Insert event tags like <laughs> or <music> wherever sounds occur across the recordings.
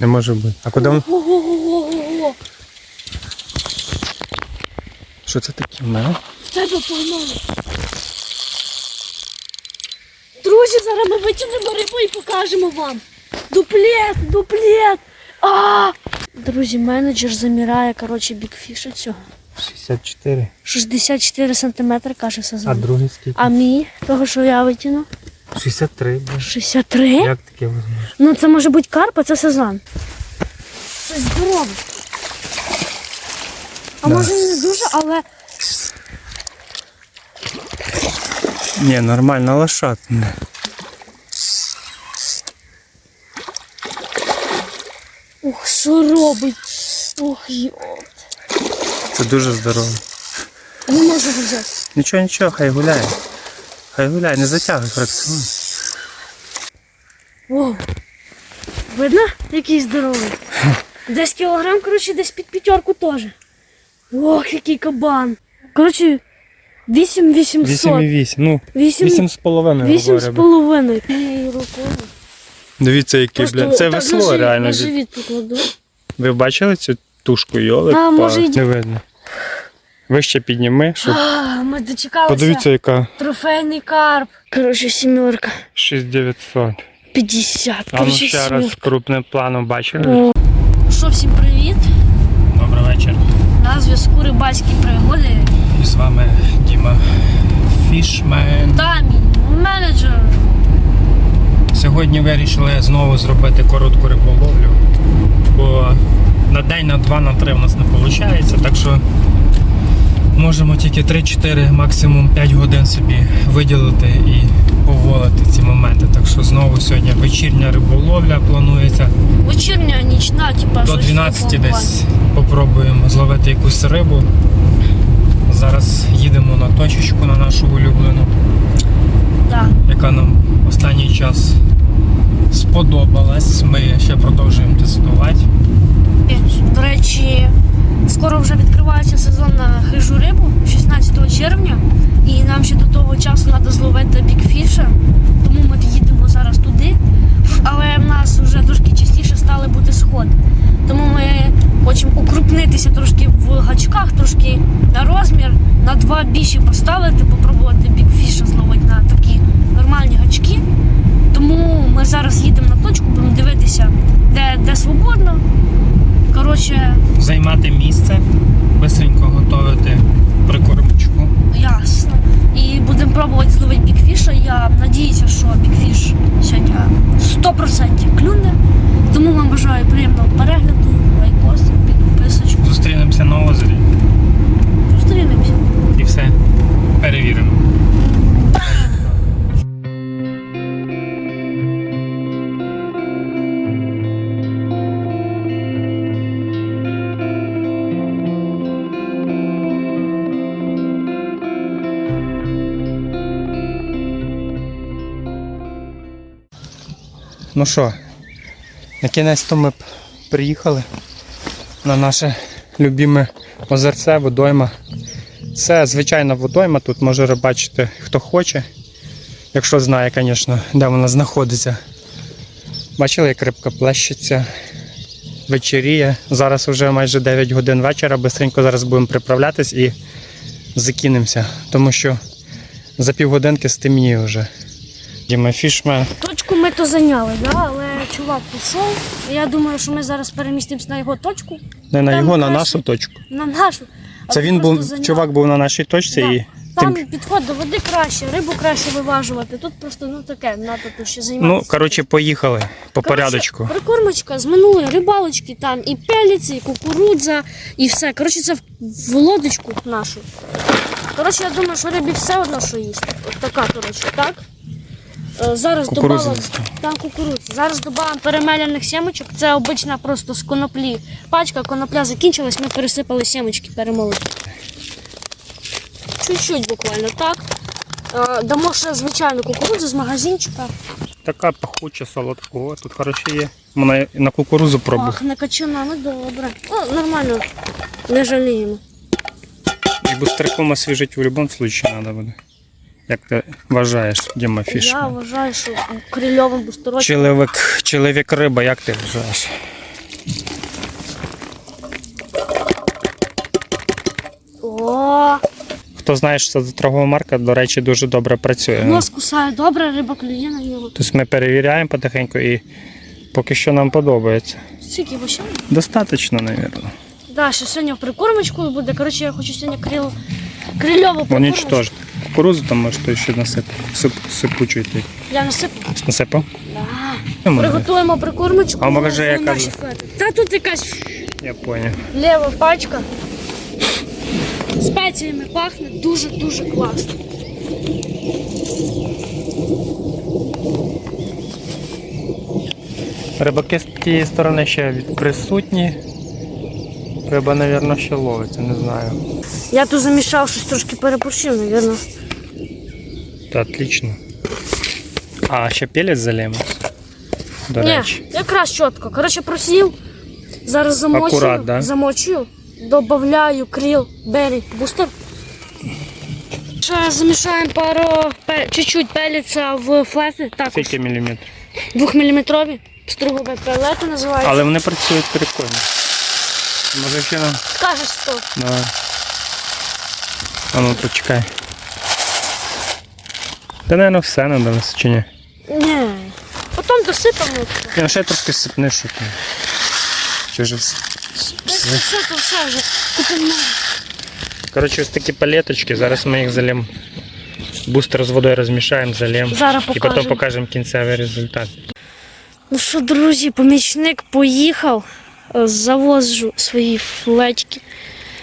Не може бути. А куди він? Що це таке? в мене? В тебе погнали. Друзі, зараз ми витягнемо рибу і покажемо вам. Дуплет, дуплет. А! Друзі, менеджер заміряє, коротше, бікфіша цього. 64. 64 сантиметри, каже А другий скільки? А мій, того, що я витягну, 63, блін. 63. Як таке можливо? Ну це може бути карп, а це сезон. Щось здорове. А Да. може і не дуже, але Ні, нормально лошадне. ух, що робить. Ух, йо. Це дуже здорово. Не можу взяти. Нічого, нічого, хай гуляє. Хай гуляє, не затягуй фракціон. О, видно, який здоровий. Десь кілограм, коротше, десь під п'ятерку теж. Ох, який кабан. Коротше, 8 800. 8,8. Ну, 8, 8 з половиною, 8 з говорю. половиною. Моєю рукою. Дивіться, який, блін. Це так весло на живіт- реально. На живіт покладу. Ви бачили цю тушку йоли? А, може, йди- Не видно. Вище підніми, щоб А, ми дочекалися. подивіться, яка Трофейний карп. Коротше, сімерка. 6900. 50. А ну Коротше, ще раз сімерка. крупним планом бачили? Що, всім привіт. Добрий вечір. На зв'язку рибальські пригоди. І з вами Діма Фішмен. Та мій менеджер. Сьогодні вирішили знову зробити коротку риболовлю, бо на день, на два, на три в нас не виходить, так що можемо тільки 3-4, максимум 5 годин собі виділити і поволити ці моменти. Так що знову сьогодні вечірня риболовля планується. Вечірня, нічна, типа До 12 такого десь попробуємо зловити якусь рибу. Зараз їдемо на точечку на нашу улюблену, плану. яка нам останній час сподобалась. Ми ще продовжуємо тестувати. До речі, скоро вже відкривається сезон на хижу рибу 16 червня. І нам ще до того часу треба зловити бікфіша. Тому ми їдемо зараз туди. Але в нас вже трошки частіше стали бути сходи. Тому ми хочемо укрупнитися трошки в гачках, трошки на розмір, на два більші поставити, попробувати бікфіша зловити на такі нормальні гачки. Тому ми зараз їдемо на точку, будемо дивитися, де, де свободно. Коротше, Займати місце, бистренько готувати прикормочку. ясно. І будемо пробувати зловити бікфіша. Я надіюся, що бікфіш сьогодні 100% клюне. Тому вам бажаю приємного перегляду, лайкос, підписочку. Зустрінемося на озері Зустрінемося. і все перевіримо. Ну що, на кінець то ми приїхали на наше любиме озерце, водойма. Це звичайна водойма, тут може рибачити хто хоче, якщо знає, звісно, де вона знаходиться. Бачили, як рибка плещеться, вечеріє. Зараз вже майже 9 годин вечора, бистренько зараз будемо приправлятись і закинемося, тому що за півгодинки стемніє вже. Діма Фішмен. Точку ми то зайняли, да? але чувак пішов. Я думаю, що ми зараз перемістимося на його точку, Не на Там його, на краще. нашу точку. на нашу. А Це ви він просто був, зайняли. чувак був на нашій точці Да. і Там тим- підход до води краще, рибу краще виважувати. Тут просто ну таке, треба тут ще займатися. Ну, коротше, поїхали по Коротше, порядочку. Прикормочка з минулої рибалочки, там і пеліці, і кукурудза, і все. Коротше, це в, в лодочку нашу. Коротше, я думаю, що рибі все одно, що їсть. От така, коротше, так? Е, Зараз добавимо там. Зараз додаємо перемеляних семечок. Це обична просто з коноплі. Пачка конопля закінчилась, ми пересипали семечки перемолоті. Чуть-чуть буквально так. Е, Дамо ще звичайну кукурудзу з магазинчика. Така пахуча, солодкова. Тут хороше є. Вона на кукурузу пробує. Ах, качана, ну добре. Ну, нормально. Не жаліємо. І бустерком освіжити в будь-якому випадку треба буде. Як ти вважаєш, Діма Фіш? Я вважаю, що крильовим бустерочком. Чоловік, чоловік риба, як ти вважаєш? О, Хто знає, що це торгова марка, до речі, дуже добре працює. нос кусає добре, риба клює на нього. Тобто ми перевіряємо потихеньку і поки що нам подобається. Скільки вообще? Достаточно, мабуть. Да, ще сьогодні прикормочку буде. Коротше, я хочу сьогодні крил... крильову прикормочку. теж. Кукурузу там може то ще насипати. Сип, сипучу йти. Я насиплю. Насипав? Да. Ну. Приготуємо прикормочку. А може, на яка наші фети. Та тут якась Я поняв. лева пачка. Спеціями пахне дуже-дуже класно. Рибаки з тієї сторони ще від- присутні. Риба, мабуть, ще ловиться, не знаю. Я тут замішав щось трошки перепорщив, мабуть. Та отлично. А, ще пелець залємо. До Ні, речі. якраз чітко. Коротше, просів. Зараз замочую. Акурат, да? Замочую. Добавляю кріл, бері, бустер. Ще замішаємо пару пе- чуть-чуть пеліця в флети, також Скільки міліметрів? двохміліметрові. Стругове пелети називають. Але вони працюють прикольно. Може ще нам. Скажеш що? Давай. А ну почекай. Та, мабуть, все надо нас, чи ні? Ні. Потім досипаємо. Я ще трошки сипни, що там. Чи вже все? Все, все, то все вже. Купимо. Коротше, ось такі палеточки, зараз ми їх залємо. Бустер з водою розмішаємо, залємо. Зараз І потім покажемо кінцевий результат. Ну що, друзі, помічник поїхав. Е, Завозжу свої флечки.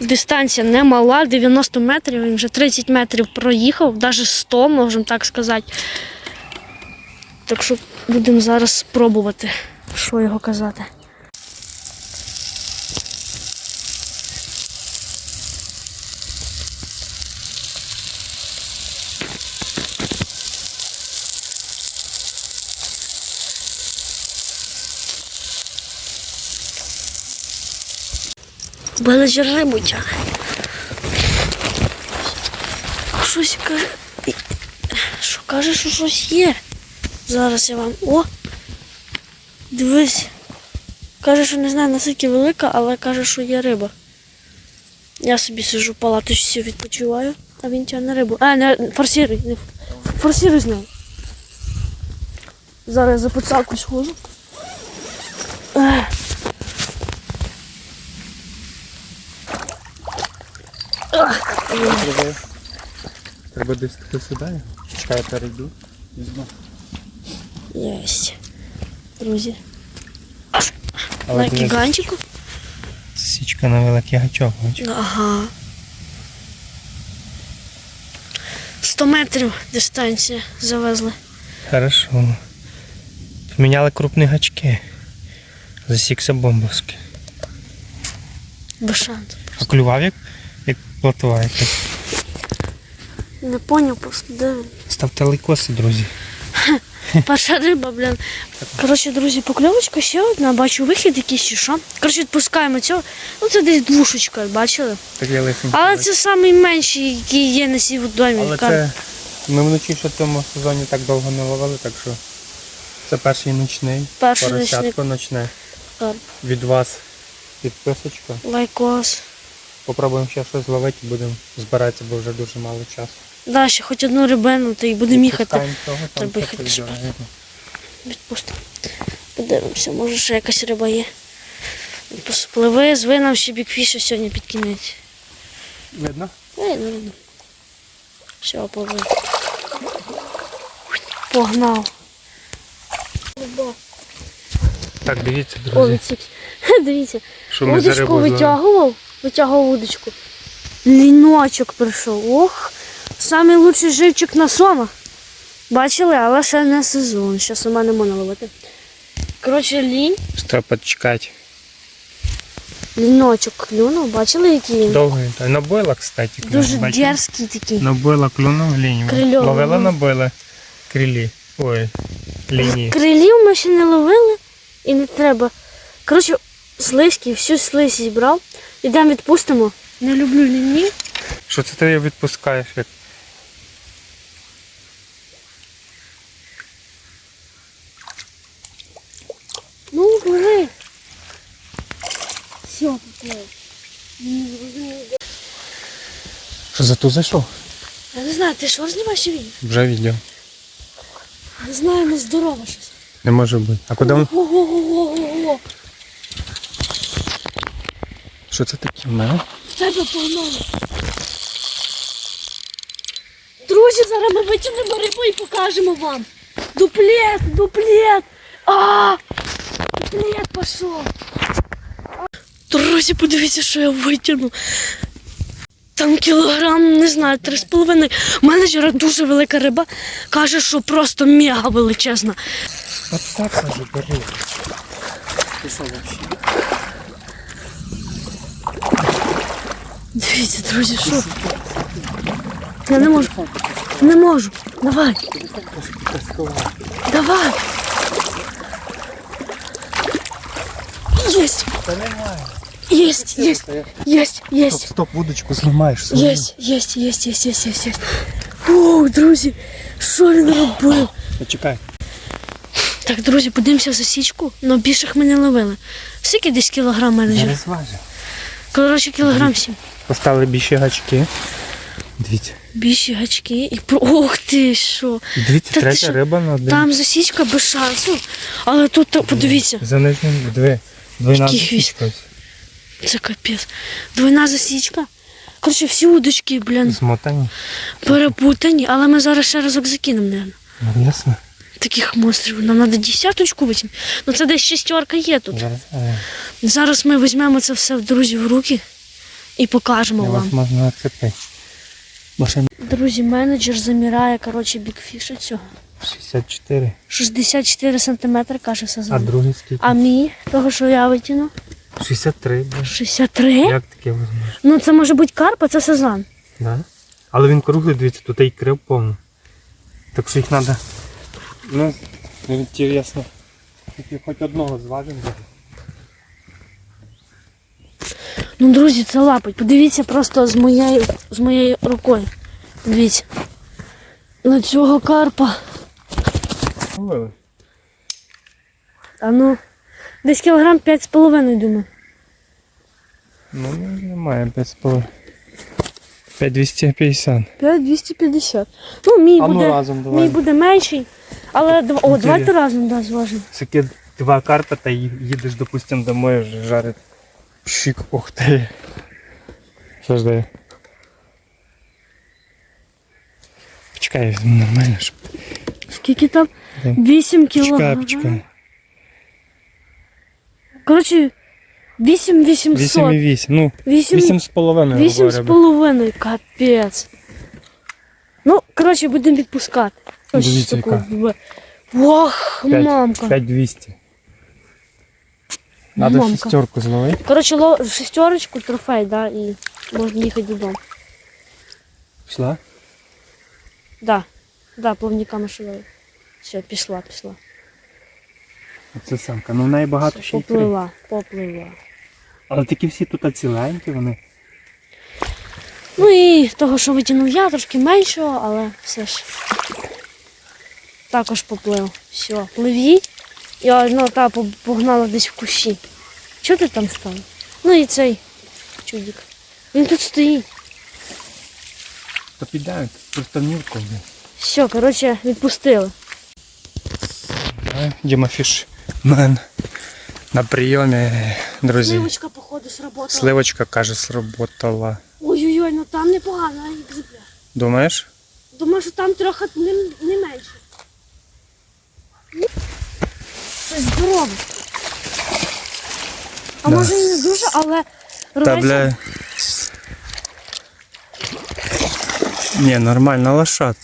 Дистанція не мала, 90 метрів, він вже 30 метрів проїхав, навіть 100, можемо так сказати. Так що будемо зараз спробувати, що його казати. Бележі рибу тягне. Щось каже. Що каже, що щось є. Зараз я вам. О! Дивись. Каже, що не знаю наскільки велика, але каже, що є риба. Я собі сижу в палаточці, відпочиваю, а він тягне рибу. А, не форсируй, не форсируй з ним. Зараз я за подсаку схожу. Ех. Треба десь таке сюди. Чекай, я перейду. Візьму. Єсть. Друзі. Але На гігантику. січка на великий гачок. бачиш? Ага. 100 метрів дистанція завезли. Хорошо. Поміняли крупні гачки. Засікся бомбовський. Без. А клював як, як плотва якась. Не поняв просто, де він. Ставте лайкоси, друзі. Перша риба, блін. Коротше, друзі, покльовочка ще одна, бачу вихід якийсь чи що. Коротше, відпускаємо цього. Ну це десь двушечка, бачили? Такий лисенький. Але це найменший, який є на цій водоймі. Але це ми вночі ще в цьому сезоні так довго не ловили, так що це перший ночний. Перший поросятко ночне. Карп. Від вас підписочка. Лайкос. Попробуємо ще щось зловити, будемо збиратися, бо вже дуже мало часу. Да, ще хоч одну рибину, та й будемо їхати. Треба їхати видно. Відпустимо. Подивимося, може ще якась риба є. Пливи, зви нам ще бікфіша сьогодні під кінець. Видно? Ей, не видно. Все, пливи. Погнав. Так, дивіться, друзі, відсік. Дивіться. що ми за рибу витягував, витягував удочку. Ліночок прийшов. Ох, самий лучший живчик на сома. Бачили, але ще не сезон. Ще сама не можна ловити. Коротше, лінь, Треба почекати. ліночок клюнув. Бачили, який він? Довгий. Та й на бойла, кстати. клюнув, Дуже бачите? дерзкий такий. На бойла клюнув лінію. Крильовий, Ловила на бойла крилі. Ой, лінії. Крилів ми ще не ловили і не треба. Коротше, слизький, всю слизь зібрав. Ідемо відпустимо. Не люблю ліні. Що це ти відпускаєш? Як? Ну, пливи. Все, поплив. Що за ту зайшов? Я не знаю, ти що знімаєш він? Вже відео. Не знаю, не здорово щось. Не може бути. А куди він? Ого-го-го-го-го. Що це таке в мене? Тебе погнали. Друзі, зараз ми витягнемо рибу і покажемо вам. Дуплет, дуплет. А! Дуплет пішов. Друзі, подивіться, що я витягну. Там кілограм, не знаю, три з половиною. У менеджера дуже велика риба. Каже, що просто мега величезна. От так каже, бери. Дивіться, друзі, що? Я не можу. Не можу. Давай. Давай. Есть! Да нормально. Есть, есть, есть, есть. Стоп, стоп, удочку зламаєш. Есть, есть, есть, есть, есть, есть, есть. О, друзі, що він робив? Почекай. Ну, так, друзі, подивимося за січку, але більше ми мене ловили. Скільки десь кілограм менеджер? Зараз важить. Коротше, кілограм сім. Поставили більші гачки. Дивіться. Більші гачки і про. Ох ти що! Дивіться, Та ти третя що? риба на один. Там засічка без шансу, але тут, подивіться. За нижнім диви. 12 Це капець. Двойна засічка. Коротше, всі удочки, блін. Змотані. Перепутані, але ми зараз ще разок закинемо, мабуть. Ясно. Таких монстрів. Нам треба десяточку витягнути. Ну це десь шістерка є тут. Зараз, е. зараз ми візьмемо це все, в друзі, в руки і покажемо Я вам. Можна Машин... Друзі, менеджер замірає, коротше, бікфіша цього. 64. 64 сантиметри, каже А сезон. другий скільки? А мій, того, що я витягну, 63. блін. 63. Як таке можна? Ну це може бути карп, а це сезон. Да? Але він круглий, дивіться, тут і крив повно. Так що їх треба. Ну, інтересно. Тільки хоч одного зважимо. Ну, друзі, це лапить. Подивіться просто з моєю, з моєю рукою. Дивіться. На цього карпа. Ловили. А ну, десь кілограм 5,5, думаю. Ну, немає 5,5. 5250. 5,250. Ну, мій А ну буде, разом давай. мій буде менший. Але о, давайте разом да, зважимо. Такі два карпа та ї- їдеш, допустим, домой вже жарить. Пшик, ух ти. Що ж дає? Почекай, нормально, щоб. Скільки там? Де? 8 Почекай, кілограм. почекай. Коротше, 8 800. 8,8. Ну, 8 8 з половиною. Вісім з половиною, капець. Ну, коротше, будемо відпускати. Ось Дивіться, яка. в- Ох, мамка. 5200. Надо Мамка. шестерку зловити. Коротше, ло... шестерочку, трофей, да, і можна їхати додому. Пішла? Да, да, плавниками шивали. Все, пішла, пішла. Оце самка. Ну в неї багато ще й крив. Поплила, поплила. Але такі всі тут ціленькі вони. Ну і того, що витягнув я, трошки меншого, але все ж також поплив. Все, пливі. І одна та по- погнала десь в кущі. Чого ти там став? Ну і цей чудик. Він тут стоїть. То підають, просто мілко. Все, коротше, відпустили. Діма Фіш мен на прийомі, друзі. Сливочка, походу, сработала. Сливочка каже, сработала. Ой-ой-ой, ну там непогано екземпляр. Думаєш? Думаю, що там трохи не, не менше. Це здорово. А Да. може і не дуже, але Та рветься. бля. Ні, нормально лошад.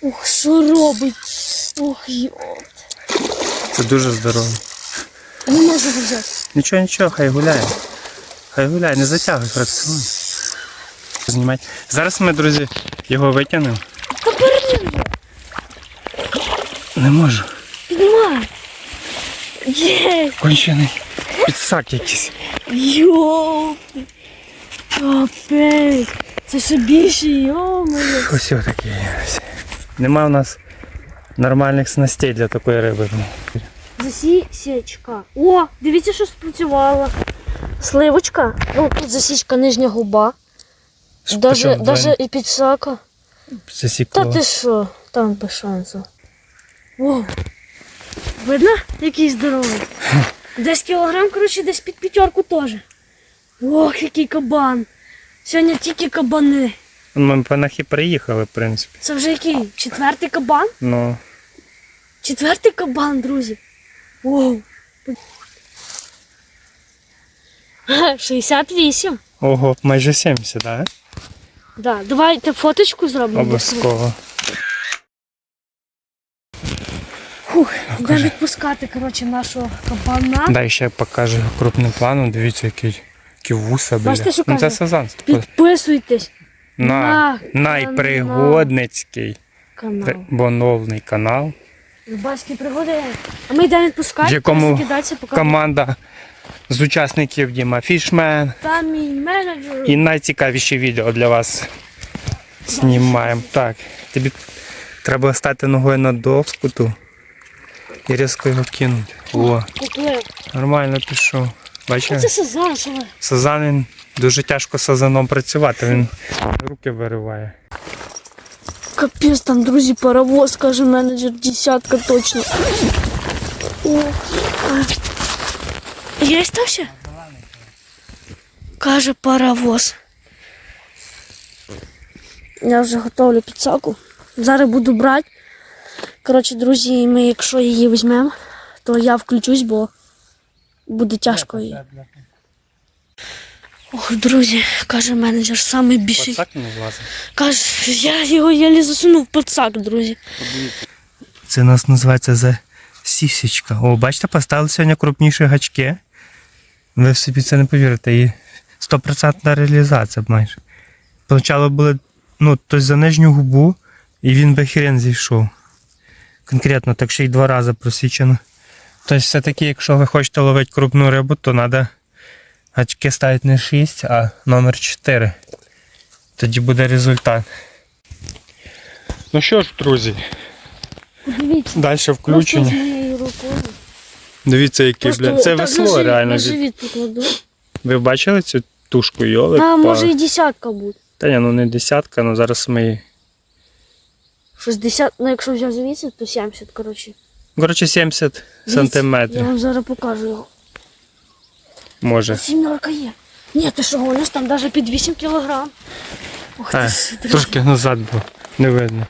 Ух, що робить? Ох, йоп. Це дуже здорово. Не можу взяти. Нічого, нічого, хай гуляє. Хай гуляє, не затягуй, фракціон. Знімати. Зараз ми, друзі, його витягнемо. Та вже. Не можу. Піднімай. Є. Кончений підсак якийсь. Йоп. Капець. Це ще більше, йо-моє. Ось такий. Нема у нас нормальних снастей для такої риби. Засічка. О, дивіться, що спрацювало. Сливочка. Ну, тут засічка нижня губа. Даже, даже і підсака. Та ти що? Там без шансу. О, видно, який здоровий? <laughs> Десь кілограм, коротше, десь під п'ятерку теж. Ох, який кабан. Сьогодні тільки кабани. Ми понахи приїхали, в принципі. Це вже який? Четвертий кабан? Ну, Четвертий кабан, друзі. Воу. 68. ого, майже 70, так? Да, давайте фоточку зробимо. Обов'язково. Фух, будемо відпускати, коротше, нашого кабана. Дай ще покажу крупним планом. Дивіться, який, які вуса, бля. Бачите, що Ну, це сазан. Підписуйтесь На, на найпригодницький канал. канал. Рибальські пригоди. А ми йдемо відпускати, В якому Команда з учасників Діма Фішмен. там мій менеджер. І найцікавіші відео для вас знімаємо. Так, тобі треба стати ногою на доску ту і різко його кинути. О, нормально пішов. Бачиш? Це сезон. Сазан він дуже тяжко сазаном працювати, він руки вириває. Капець, там, друзі, паровоз, каже менеджер, десятка точно. О. Є там ще? Каже паровоз. Я вже готовлю підсаку. Зараз буду брати. Коротше, друзі, ми якщо її візьмемо, то я включусь, бо буде тяжко її. Ох, друзі, каже менеджер, самий більший. Пацак не влазить. Каже, я його єлі засунув під сак, друзі. Це у нас називається за сісічка. О, бачите, поставили сьогодні крупніші гачки. Ви в собі це не повірите. І 100% реалізація майже. Спочатку були ну, тобто за нижню губу, і він би хрен зійшов. Конкретно, так ще й два рази просічено. Тобто, все-таки, якщо ви хочете ловити крупну рибу, то треба гачки ставити не 6, а номер 4. Тоді буде результат. Ну що ж, друзі, Подивіться. далі Просто включення. Дивіться, який, бля. Це так весло на живіт- реально. На живіт покладу. Ви бачили цю тушку йоли? А, може і десятка буде. Та ні, ну не десятка, ну зараз ми її. 60, ну якщо взяв звідси, то 70, коротше. Коротше, 70 Дивіться, Я вам зараз покажу його. Може. Сімерка є. Ні, ти що гониш, там навіть під 8 кілограм. Ух ти А, ж, друзі. Е, трошки назад було. Не видно.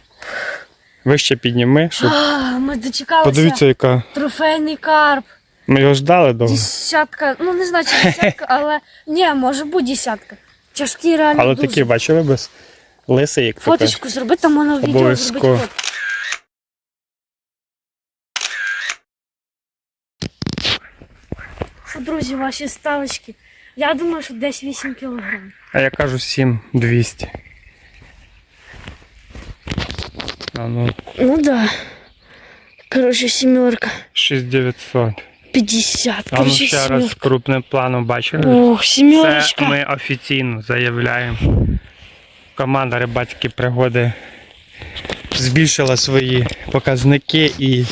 Вище підніми, щоб. А, ми дочекалися. Подивіться, яка. Трофейний карп. Ми його ждали довго. Десятка, ну не знаю, чи десятка, <laughs> але ні, може бути десятка. Тяжкий реально Але дуже. такі, бачили без лиси, як таке. Фоточку зроби, там воно відео Обов'язково. зробити Що, друзі, ваші ставочки. Я думаю, що десь 8 кілограм. А я кажу 7200. А ну, Ну да. Коротше, сімерка. 6900. 50. А ну Коротше, ще раз крупним планом бачили? Ох, Це сімерочка. ми офіційно заявляємо. Команда рибацькі пригоди збільшила свої показники і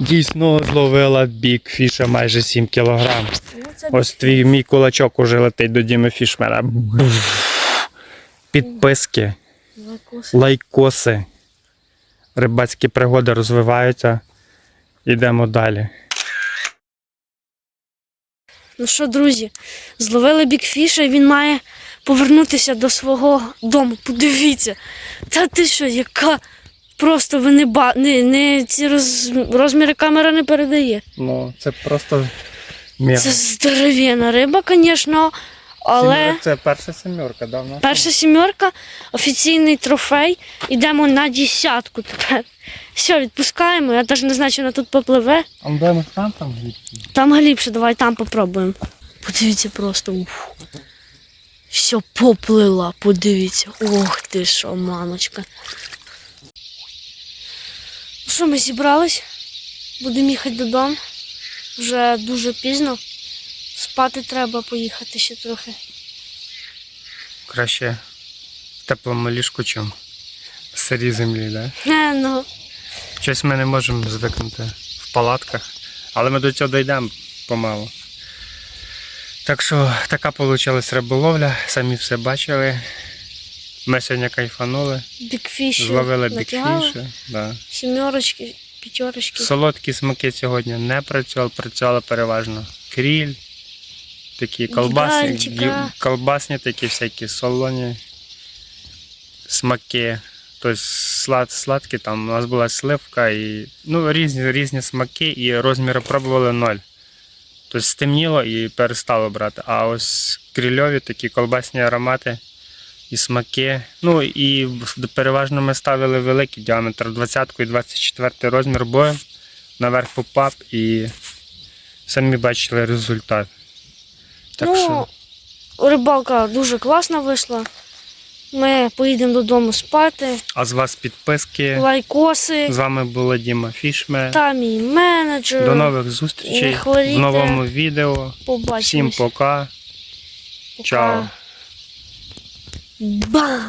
дійсно зловила бік фіша майже 7 кг. Ну, Ось твій мій кулачок уже летить до Діми Фішмена. Буф. Підписки, лайкоси. Рибацькі пригоди розвиваються. Йдемо далі. Ну що, друзі, зловили бікфіша, він має повернутися до свого дому. Подивіться. Та ти що, яка просто ви не ба... не, не ці роз... розміри камера не передає. Ну, це просто мега. Це здоров'яна риба, звісно, але Сімерка- Це перша сімерка, да, в нас? перша сімерка, офіційний трофей. Йдемо на десятку тепер. Все, відпускаємо. Я навіть не знаю, чи вона тут попливе. А де ми там там звідки? Там глибше, давай там попробуємо. Подивіться просто. Уф. Все поплила, подивіться. Ох ти що, мамочка. Ну що, ми зібрались? Будемо їхати додому. Вже дуже пізно. Спати треба поїхати ще трохи. Краще в теплому ліжку, чим в сирій землі, да? Е, ну, Щось ми не можемо звикнути в палатках. Але ми до цього дійдемо помалу. Так що така вийшла риболовля, самі все бачили. Ми сьогодні кайфанули, Бікфіші. зловили бікфіші. Да. Сімерочки, п'ятерочки. Солодкі смаки сьогодні не працювали, працювали переважно кріль, такі колбасні, колбасні такі всякі солоні смаки. Тобто слад, сладкі, там у нас була сливка і ну, різні, різні смаки, і розміри пробували ноль. Тобто стемніло і перестало брати. А ось крильові такі колбасні аромати і смаки. Ну і переважно ми ставили великий діаметр 20 і 24 розмір бою наверх попав і самі бачили результат. Так ну, що рибалка дуже класна вийшла. Ми поїдемо додому спати. а з вас підписки. Лайкоси. З вами була Діма Фішме. Та мій менеджер. До нових зустрічей в новому відео. Всім пока. Пока. Чао. Ба!